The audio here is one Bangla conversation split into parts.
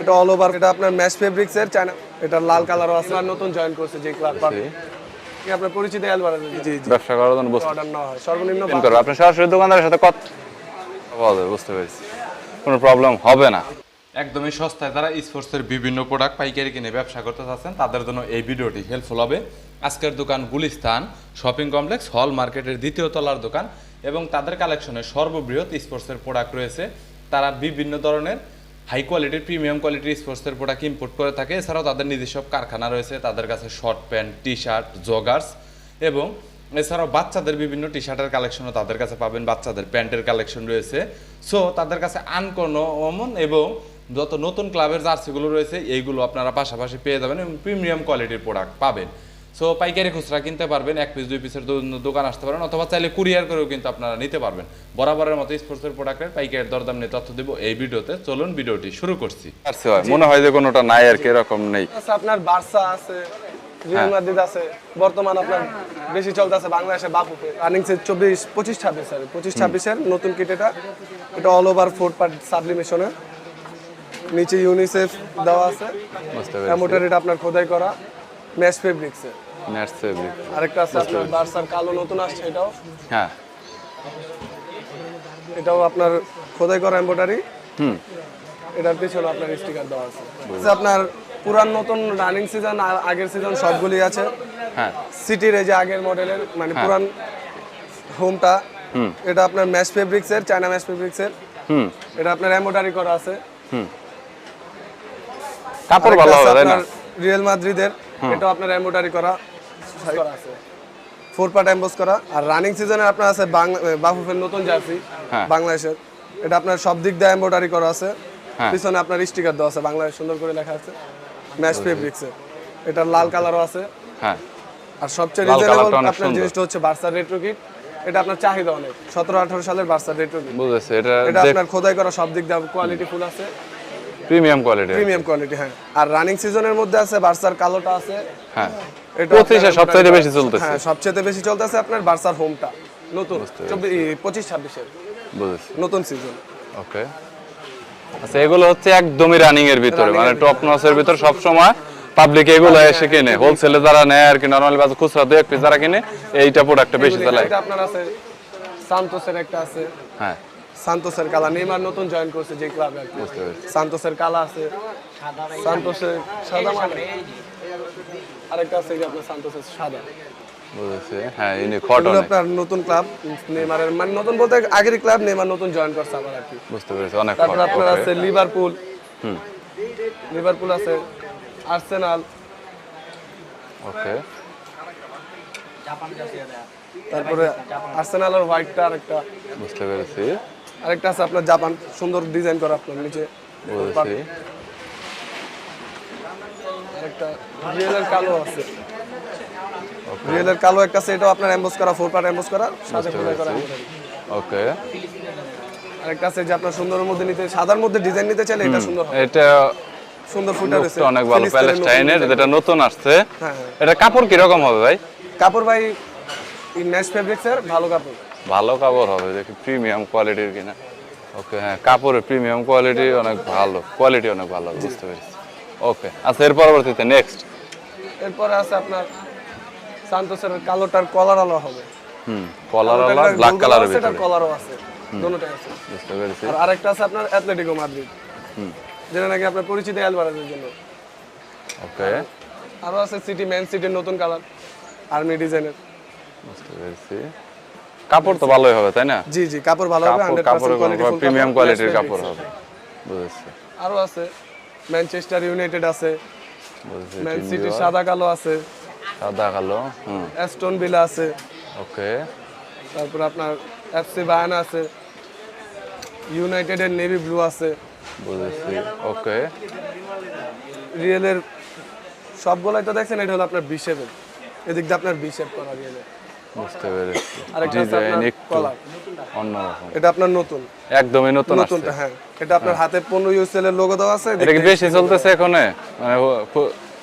এটা অল ওভার এটা আপনার ম্যাশ ফেব্রিক্স এর চায়না এটা লাল কালারও আছে। আর নতুন জয়েন করছে যে ক্লাব কি আপনার পরিচিত জি জি। ব্যবসা করার জন্য বুঝতে অর্ডার নেওয়া হয় সর্বনিম্ন দিন আপনি সরাসরি দোকানদারের সাথে কত পাওয়া যাবে বুঝতে পেরেছি। কোনো প্রবলেম হবে না। একদমই সস্তায় যারা স্পোর্টসের বিভিন্ন প্রোডাক্ট পাইকারি কিনে ব্যবসা করতে চাচ্ছেন তাদের জন্য এই ভিডিওটি হেল্পফুল হবে। আজকের দোকান গুলিস্তান শপিং কমপ্লেক্স হল মার্কেটের দ্বিতীয় তলার দোকান এবং তাদের কালেকশনে সর্ববৃহৎ স্পোর্টসের প্রোডাক্ট রয়েছে। তারা বিভিন্ন ধরনের হাই কোয়ালিটির প্রিমিয়াম কোয়ালিটির স্পোর্টসের প্রোডাক্ট ইম্পোর্ট করে থাকে। এছাড়াও তাদের নিজস্ব কারখানা রয়েছে, তাদের কাছে short pant T shirt joggers এবং এছাড়াও বাচ্চাদের বিভিন্ন টি শার্টের কালেকশনও তাদের কাছে পাবেন, বাচ্চাদের প্যান্টের কালেকশন রয়েছে। সো তাদের কাছে আনকমন এবং যত নতুন ক্লাবের জার্সিগুলো রয়েছে, এইগুলো আপনারা পাশাপাশি পেয়ে যাবেন এবং প্রিমিয়াম কোয়ালিটির প্রোডাক্ট পাবেন। সো পাইকারি খুচরা কিনতে পারবেন এক পিস দুই পিসের দোকান আসতে পারেন অথবা চাইলে কুরিয়ার করেও কিন্তু আপনারা নিতে পারবেন। বরাবরের মতো স্পোর্টসের প্রোডাক্টের পাইকারি দরদাম নিয়ে তথ্য দেবো এই ভিডিওতে। চলুন ভিডিওটি শুরু করছি। মনে হয় যে কোনোটা নাই আর কি এরকম নেই। আপনার বার্সা আছে রিয়াল মাদ্রিদ আছে বর্তমান আপনার বেশি চলতেছে বাংলাদেশে বাপুকে। রানিং সে চব্বিশ পঁচিশ ছাব্বিশ আর পঁচিশ ছাব্বিশের নতুন কিট এটা। এটা অল ওভার ফোর পার্ট সাবলিমেশনের নিচে ইউনিসেফ দেওয়া আছে। অ্যামোটার এটা আপনার খোদাই করা। ম্যাশ ফেব্রিক্সে নেটস ফেব্রিক আরেকটা আছে আপনার বার্সার কালো নতুন আসছে এটাও। হ্যাঁ। এটাও আপনার খোদাই করা এম্বোটারি হুম। এটার পিছনে আপনার স্টিকার দেওয়া আছে। আছে আপনার পুরান নতুন রানিং সিজন আগের সিজন সবগুলি আছে। হ্যাঁ। সিটির এই যে আগের মডেলের মানে পুরান হোমটা এটা আপনার ম্যাশ ফেব্রিক্সের চায়না ম্যাশ ফেব্রিক্সের হুম। এটা আপনার এম্বোটারি করা আছে। কাপড় ভালো হবে না? রিয়েল মাদ্রিদের এটা আপনার এম্বোটারি করা। আছে ফোর পার্ট এম্বোস করা। আর রানিং সিজনে আপনার আছে বাফুফের নতুন জার্সি হ্যাঁ। বাংলাদেশের। এটা আপনার সব দিক দিয়ে এম্বোটারি করা আছে। হ্যাঁ। পিছনে আপনার স্টিকার দেওয়া আছে। বাংলাদেশ সুন্দর করে লেখা আছে। ম্যাশ ফেব্রিক্সের এটা লাল কালারও আছে। হ্যাঁ। আর সবচেয়ে রিজনেবল আপনার জিনিসটা হচ্ছে বার্সার রেট্রো কিট এটা আপনার চাহিদা অনেক। সতেরো আঠারো সালের বার্সার রেট্রো কিট বুঝেছি। এটা এটা আপনার খোদাই করা সব দিক দিয়ে কোয়ালিটি ফুল আছে। প্রিমিয়াম কোয়ালিটি প্রিমিয়াম কোয়ালিটি হ্যাঁ। আর রানিং সিজনের মধ্যে আছে বার্সার কালোটা আছে। হ্যাঁ। এটা পঁচিশে আপনার বেশি চলতেছে। হ্যাঁ সবচেয়ে বেশি চলতেছে আপনার বার্সার হোমটা নতুন পঁচিশ ছাব্বিশের। নতুন সিজন ওকে। আচ্ছা এগুলো হচ্ছে একদমই রানিং এর ভিতরে। মানে টপ নসের ভিতর সব সময় পাবলিক এগুলো এসে কিনে। হোলসেলে যারা নেয় আর কি নরমালি বাজার খুচরা দু এক পিস যারা কিনে এইটা প্রোডাক্টটা বেশি চালায়। এটা আপনার আছে সান্তোসের একটা আছে। হ্যাঁ। সান্তোসের কালা। নেইমার নতুন জয়েন করছে যে ক্লাবে আর কি। সান্তোসের কালা আছে। সান্তোসের সাদা মানে আরেকটা আছে যে আপনার সান্তোসের সাদা। হ্যাঁ ইনি কটন আপনার নতুন ক্লাব নেইমারের মানে নতুন বলতে আগের ক্লাব নেইমার নতুন জয়েন করছে আবার আর কি। বুঝতে পেরেছি অনেক তারপর আপনার আছে লিভারপুল লিভারপুল আছে। আর্সেনাল ওকে তারপরে আর্সেনাল আর হোয়াইটটা আরেকটা। বুঝতে পেরেছি। আরেকটা আছে আপনার জাপান সুন্দর ডিজাইন করা আপনার নিচে। রিয়েলের কালো আছে। রিয়েলের কালো একটা আছে এটাও আপনার এমবোস করা ফোর পার্ট এমবোস করা সাথে খোদাই করা ওকে। আরেকটা আছে যে আপনার সুন্দরের মধ্যে নিতে সাদার মধ্যে ডিজাইন নিতে চাইলে এটা সুন্দর এটা সুন্দর ফুটার অনেক ভালো নতুন প্যালেস্টাইনের যেটা নতুন আসছে। হ্যাঁ হ্যাঁ। এটা কাপড় কীরকম হবে ভাই? কাপড় ভাই ন্যাশ ফেব্রিক্সের ভালো কাপড়। ভালো কাপড় হবে দেখি প্রিমিয়াম কোয়ালিটির কিনা। ওকে হ্যাঁ কাপড়ের প্রিমিয়াম কোয়ালিটি অনেক ভালো কোয়ালিটি অনেক ভালো বুঝতে পেরেছি। ওকে আচ্ছা এর পরবর্তীতে নেক্সট এরপরে আছে আপনার সান্তোসের কালোটার কলার আলো হবে। হুম কলার আলা ব্ল্যাক কালারের ভিতরে। কলারও আছে দুটোটাই আছে। বুঝতে পেরেছি। আর আরেকটা আছে আপনার অ্যাথলেটিকো মাদ্রিদ যেটা নাকি আপনার পরিচিত অ্যালভারেজের জন্য। ওকে আরও আছে সিটি ম্যান সিটির নতুন কালার আর্মি ডিজাইনের বুঝতে পেরেছি। কাপড় তো ভালোই হবে তাই না? জি জি কাপড় ভালো হবে 100% কাপড়ের কোয়ালিটি প্রিমিয়াম কোয়ালিটির কাপড় হবে। বুঝেছি। আরও আছে ম্যানচেস্টার ইউনাইটেড আছে বুঝেছি ম্যান সিটি সাদা কালো আছে সাদা কালো হুম। অ্যাস্টন ভিলা আছে ওকে। তারপর আপনার এফসি বায়ানা আছে ইউনাইটেডের নেভি ব্লু আছে। বুঝেছি ওকে। রিয়েলের সবগুলাই তো দেখছেন এটা হলো আপনার বিশেপের এদিক দিয়ে আপনার বিশেপ করা রিয়েলের বুঝতে পেরেছি। ডিজাইন একটু অন্যরকম এটা আপনার নতুন? একদমই নতুন আসছে। হ্যাঁ। এটা আপনার হাতে পনেরো ইউসেল এর লোগো দেওয়া আছে এটা কি বেশি চলতেছে এখন? মানে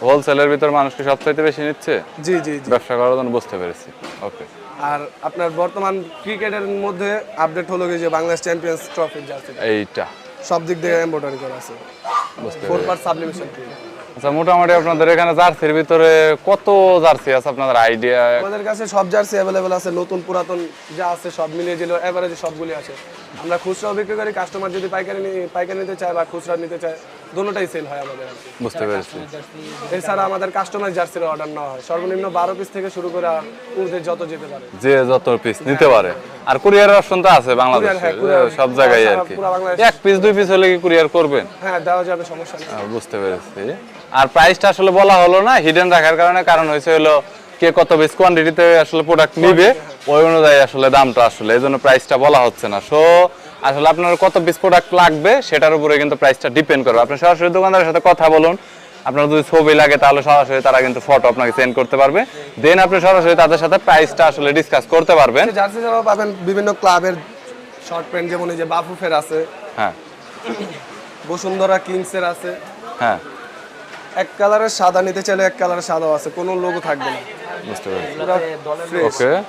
হোলসেলের ভিতর মানুষ কি সবচাইতে বেশি নিচ্ছে? জি জি ব্যবসা করার জন্য বুঝতে পেরেছি। ওকে আর আপনার বর্তমান ক্রিকেটের মধ্যে আপডেট হলো কি যে বাংলাদেশ চ্যাম্পিয়ন্স ট্রফির জার্সি এইটা। সব দিক দিয়ে এমব্রয়ডারি করা আছে। বুঝতে ফোর পেরেছি। পার্ট সাবলিমেশন আচ্ছা মোটামুটি আপনাদের এখানে জার্সির ভিতরে কত জার্সি আছে আপনাদের আইডিয়া? আমাদের কাছে সব জার্সি অ্যাভেলেবেল আছে, নতুন, পুরাতন যা আছে সব মিলিয়ে দিল এভারেজে সবগুলি আছে। আমরা খুচরাও বিক্রি করি কাস্টমার যদি পাইকারি পাইকারি নিতে চায় বা খুচরা নিতে চায় দুটোটাই সেল হয় আমাদের। বুঝতে পেরেছি। এছাড়া আমাদের কাস্টমার জার্সির অর্ডার নেওয়া হয়। সর্বনিম্ন বারো পিস থেকে শুরু করে ঊর্ধ্বে যত যেতে পারে। যে যত পিস নিতে পারে। আর কুরিয়ার অপশন তো আছে বাংলাদেশে হ্যাঁ, সব জায়গায় আর কি। এক পিস দুই পিস হলে কি কুরিয়ার করবেন? হ্যাঁ দেওয়া যাবে সমস্যা নেই। বুঝতে পেরেছি। আর প্রাইসটা আসলে বলা হলো না হিডেন রাখার কারণে কারণ হয়েছে হলো কে কত বেশ কোয়ান্টিটিতে আসলে প্রোডাক্ট নিবে ওই অনুযায়ী আসলে দামটা আসলে এই জন্য প্রাইসটা বলা হচ্ছে না। সো আসলে আপনার কত পিস প্রোডাক্ট লাগবে সেটার উপরে কিন্তু প্রাইসটা ডিপেন্ড করবে। আপনি সরাসরি দোকানদারের সাথে কথা বলুন আপনার যদি ছবি লাগে তাহলে সরাসরি তারা কিন্তু ফটো আপনাকে সেন্ড করতে পারবে। দেন আপনি সরাসরি তাদের সাথে প্রাইসটা আসলে ডিসকাস করতে পারবেন। জার্সি ছাড়াও পাবেন বিভিন্ন ক্লাবের শর্ট প্যান্ট যেমন এই যে বাফুফের আছে। হ্যাঁ। বসুন্ধরা কিংসের আছে। হ্যাঁ। এক কালারের সাদা নিতে চাইলে এক কালারের সাদাও আছে কোনো লোগো থাকবে না.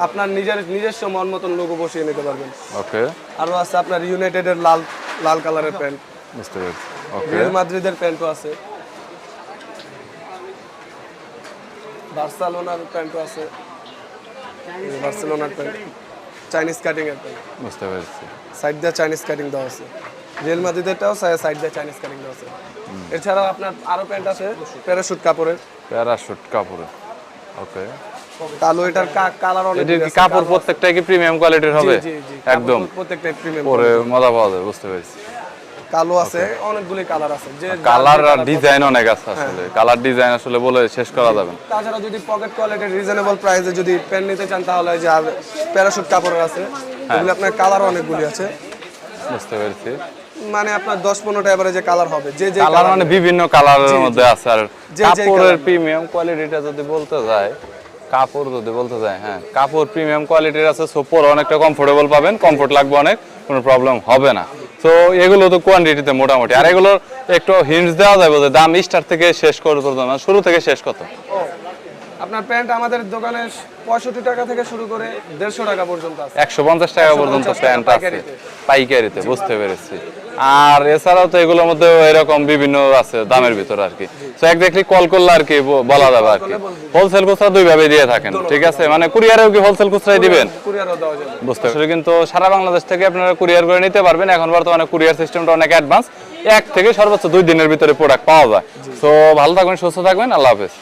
আপনার নিজের নিজস্ব মন মতন লোগো বসিয়ে নিতে পারবেন। ওকে। আরও আছে আপনার ইউনাইটেডের লাল লাল কালারের প্যান্ট। বুঝতে পেরেছি। ওকে। রিয়াল মাদ্রিদের প্যান্টও আছে। বার্সেলোনার প্যান্টও আছে। বার্সেলোনার প্যান্ট। চাইনিজ কাটিং এর প্যান্ট। বুঝতে পেরেছি। সাইড দিয়ে চাইনিজ কাটিং দেওয়া আছে। রিয়েল মাদ্রিদেরটাও সাইড দিয়ে চাইনিজ কাটিং দেওয়া আছে। এছাড়াও আপনার আরও প্যান্ট আছে প্যারাশুট কাপড়ের। প্যারাশুট কাপড়ে ওকে কালো এটার কালার অনেক এটা কি কাপড় প্রত্যেকটাই কি প্রিমিয়াম কোয়ালিটির হবে? জি জি একদম। প্রত্যেকটা প্রিমিয়াম পরে মজা পাওয়া যায় বুঝতে পেরেছি। কালো আছে অনেকগুলি কালার আছে। যে কালার আর ডিজাইন অনেক আছে আসলে। কালার ডিজাইন আসলে বলে শেষ করা যাবে না। তাছাড়া যদি পকেট কোয়ালিটির রিজনেবল প্রাইসে যদি পেন নিতে চান তাহলে যে প্যারাশুট কাপড়ের আছে হ্যাঁ। এগুলো আপনার কালার অনেকগুলি আছে। বুঝতে পেরেছি। মানে আপনার দশ পনেরোটা এবারে যে কালার হবে যে যে কালার মানে বিভিন্ন কালারের মধ্যে আছে। আর কাপড়ের প্রিমিয়াম কোয়ালিটিটা যদি বলতে যায় কাপড় যদি বলতে যায় হ্যাঁ কাপড় প্রিমিয়াম কোয়ালিটির আছে সো পরে অনেকটা কমফোর্টেবল পাবেন কমফোর্ট লাগবে অনেক কোনো প্রবলেম হবে না। তো এগুলো তো কোয়ান্টিটিতে মোটামুটি। আর এগুলোর একটু হিন্টস দেওয়া যাবে যে দাম স্টার থেকে শেষ করে পর্যন্ত মানে শুরু থেকে শেষ কত আপনার প্যান্ট আমাদের দোকানে পঁয়ষট্টি টাকা থেকে শুরু করে দেড়শো টাকা পর্যন্ত আছে। একশো পঞ্চাশ টাকা পর্যন্ত প্যান্ট আছে। পাইকারিতে বুঝতে পেরেছি। আর এছাড়াও তো এগুলোর মধ্যে এরকম বিভিন্ন আছে দামের ভিতরে আর কি। তো একজাক্টলি কল করলে আর কি বলা যাবে আর কি। হোলসেল খুচরা দুই ভাবে দিয়ে থাকেন ঠিক আছে? মানে কুরিয়ারেও কি হোলসেল খুচরাই দিবেন? বুঝতে পারছি। কিন্তু সারা বাংলাদেশ থেকে আপনারা কুরিয়ার করে নিতে পারবেন। এখন বর্তমানে কুরিয়ার সিস্টেমটা অনেক অ্যাডভান্স এক থেকে সর্বোচ্চ দুই দিনের ভিতরে প্রোডাক্ট পাওয়া যায়। তো ভালো থাকবেন সুস্থ থাকবেন। আল্লাহ হাফেজ।